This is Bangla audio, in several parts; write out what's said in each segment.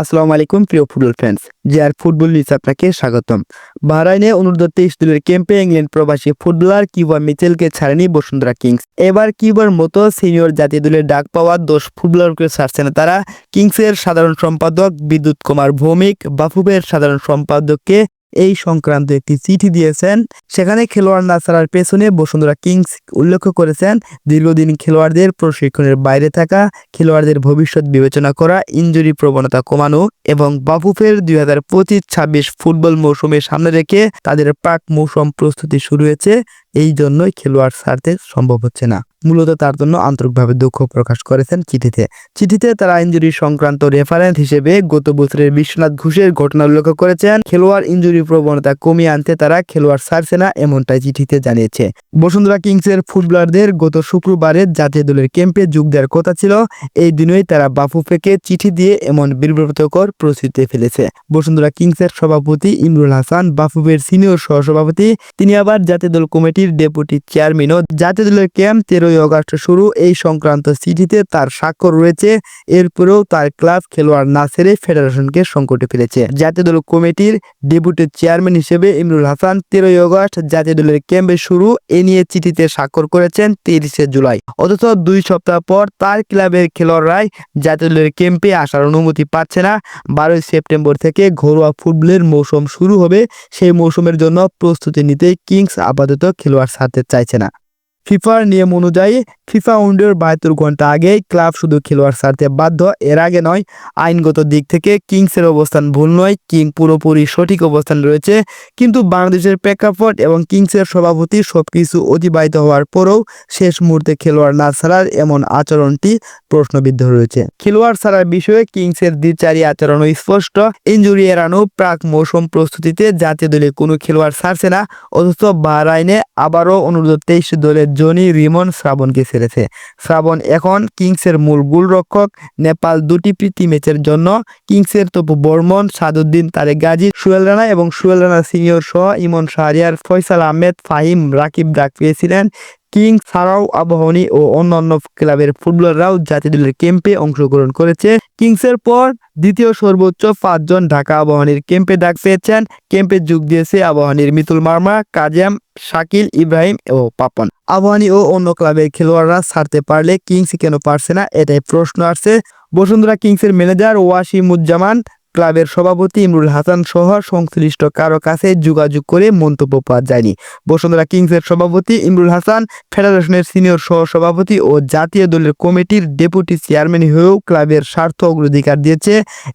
আসসালামু আলাইকুম, প্রিয় ফুটবল ফ্যান্স জিয়ার ফুটবল নিউজ আপনাকে স্বাগতম। বাহরাইনে অনুর্ধ তেইশ দলের ক্যাম্পে ইংল্যান্ড প্রবাসী ফুটবলার কিউবা মিচেলকে ছাড়েনি বসুন্ধরা কিংস। এবার কিউবার মতো সিনিয়র জাতীয় দলের ডাক পাওয়া দোষ ফুটবলারকে ছাড়ছে না তারা। কিংসের সাধারণ সম্পাদক বিদ্যুৎ কুমার ভৌমিক বাফুবের সাধারণ সম্পাদককে এই সংক্রান্ত একটি চিঠি দিয়েছেন। সেখানে খেলোয়াড় না ছাড়ার পেছনে বসুন্ধরা কিংস উল্লেখ করেছেন, দীর্ঘদিন খেলোয়াড়দের প্রশিক্ষণের বাইরে থাকা, খেলোয়াড়দের ভবিষ্যৎ বিবেচনা করা ইঞ্জুরি প্রবণতা কমানো এবং বাফুফের দুই হাজার পঁচিশ ছাব্বিশ ফুটবল মৌসুমে সামনে রেখে তাদের প্রাক মৌসুম প্রস্তুতি শুরু হয়েছে। এই জন্যই খেলোয়াড় ছাড়তে সম্ভব হচ্ছে না। মূলত তার জন্য আন্তরিকভাবে দুঃখ প্রকাশ করেছেন চিঠিতে। চিঠিতে তারা ইঞ্জুরি সংক্রান্ত রেফারেন্স হিসেবে গত বছরের বিশ্বনাথ ঘোষের ঘটনা উল্লেখ করেছেন, খেলোয়াড় ইঞ্জুরি প্রবণতা কমিয়ে আনতে তারা খেলোয়াড় ছাড়ছে না এমনটাই চিঠিতে জানিয়েছে। বসুন্ধরা কিংসের ফুটবলারদের গত শুক্রবারে জাতীয় দলের ক্যাম্পে যোগ দেওয়ার কথা ছিল। এই দিনই তারা বাফুফেকে চিঠি দিয়ে এমন বিব্রতকর প্রস্তুতি ফেলেছে। বসুন্ধরা কিংসের সভাপতি ইমরুল হাসান, বাফুফের সিনিয়র সহসভাপতি, তিনি আবার জাতীয় দল কমিটির ডেপুটি চেয়ারম্যানও জাতীয় দলের ক্যাম্প তেরোই অগস্ট শুরু। এই সংক্রান্ত চিঠিতে তার স্বাক্ষর রয়েছে। এরপরেও তার ক্লাব খেলোয়াড় না ছেড়ে ফেডারেশনকে সংকটে ফেলেছে। জাতীয় দল কমিটির ডেপুটি চেয়ারম্যান হিসেবে ইমরুল হাসান তেরোই অগস্ট জাতীয় দলের ক্যাম্পে শুরু। এ নিয়ে চিঠিতে স্বাক্ষর করেছেন তিরিশে জুলাই। অথচ দুই সপ্তাহ পর তার ক্লাবের খেলোয়াড়রাই জাতীয় দলের ক্যাম্পে আসার অনুমতি পাচ্ছে না। বারোই সেপ্টেম্বর থেকে ঘরোয়া ফুটবলের মৌসুম শুরু হবে। সেই মৌসুমের জন্য প্রস্তুতি নিতে কিংস আপাতত খেলোয়াড় ছাড়তে চাইছে না। ফিফার নিয়ম অনুযায়ী ফিফা উইন্ডোর বাহাত্তর ঘণ্টা আগেই ক্লাব শুধু খেলোয়াড় ছাড়তে বাধ্য। এর আগে নয়, আইনগত দিক থেকে কিংসের অবস্থান ভুল নয়, কিং পুরোপুরি সঠিক অবস্থান রয়েছে। কিন্তু বাংলাদেশের প্রেক্ষাপট এবং কিংসের সভাপতি সবকিছু অতিবাহিত হওয়ার পরেও শেষ মুহূর্তে খেলোয়াড় না ছাড়ার এমন আচরণটি প্রশ্নবিদ্ধ রয়েছে। খেলোয়াড় ছাড়ার বিষয়ে কিংসের দ্বিচারী আচরণও স্পষ্ট। ইঞ্জুরি এড়ানো, প্রাক মৌসুম প্রস্তুতিতে জাতীয় দলে কোনো খেলোয়াড় ছাড়ছে না, অথচ বাহরাইনে আবারও অনুরোধ তেইশ দলের জনি রিমন শ্রাবণকে ছেড়েছে। শ্রাবণ এখন কিংসের মূল গোলরক্ষক। নেপাল দুটি প্রীতি ম্যাচের জন্য কিংসের তপু বর্মন, সাদুদ্দিন তারেক গাজী সুয়েল রানা এবং সুয়েল রানা সিনিয়র সহ ইমন শাহরিয়ার, ফয়সাল আহমেদ, ফাহিম, রাকিব ডাক পেয়েছিলেন। কিং ছাড়াও আবাহনী ও অন্যান্য ক্লাবের ফুটবলাররাও জাতীয় দলের ক্যাম্পে অংশগ্রহণ করেছে। কিংসের পর দ্বিতীয় সর্বোচ্চ পাঁচজন ঢাকা আবাহনীর ক্যাম্পে ডাক পেয়েছেন। ক্যাম্পে যোগ দিয়েছে আবাহনীর মিতুল মার্মা, কাজেম শাকিল, ইব্রাহিম ও পাপন। আবাহনী ও অন্য ক্লাবের খেলোয়াড়রা ছাড়তে পারলে কিংস কেন পারছে না? এটাই প্রশ্ন আসছে। বসুন্ধরা কিংসের ম্যানেজার ওয়াসিমুজ্জামান ক্লাবের সভাপতি ইমরুল হাসান সহ সংশ্লিষ্ট কারও কাছে যোগাযোগ করে মন্তব্য পাওয়া যায়নি। বসুন্ধরা কিংসের সভাপতি ইমরুল হাসান, ফেডারেশনের সিনিয়র সহ সভাপতি ও জাতীয় দলের কমিটির ডেপুটি চেয়ারম্যান হয়েও ক্লাবের স্বার্থ অগ্রাধিকার দিয়েছে।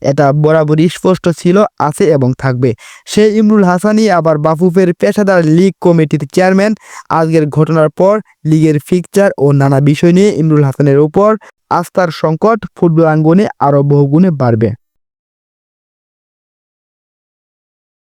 এটা বরাবরই স্পষ্ট ছিল, আছে এবং থাকবে। সে ইমরুল হাসানই আবার বাফুফের পেশাদার লীগ কমিটির চেয়ারম্যান। আজকের ঘটনার পর লীগের ফিকচার ও নানা বিষয় নিয়ে ইমরুল হাসানের উপর আস্থার সংকট ফুটবল আঙ্গনে আরও বহুগুণে বাড়বে।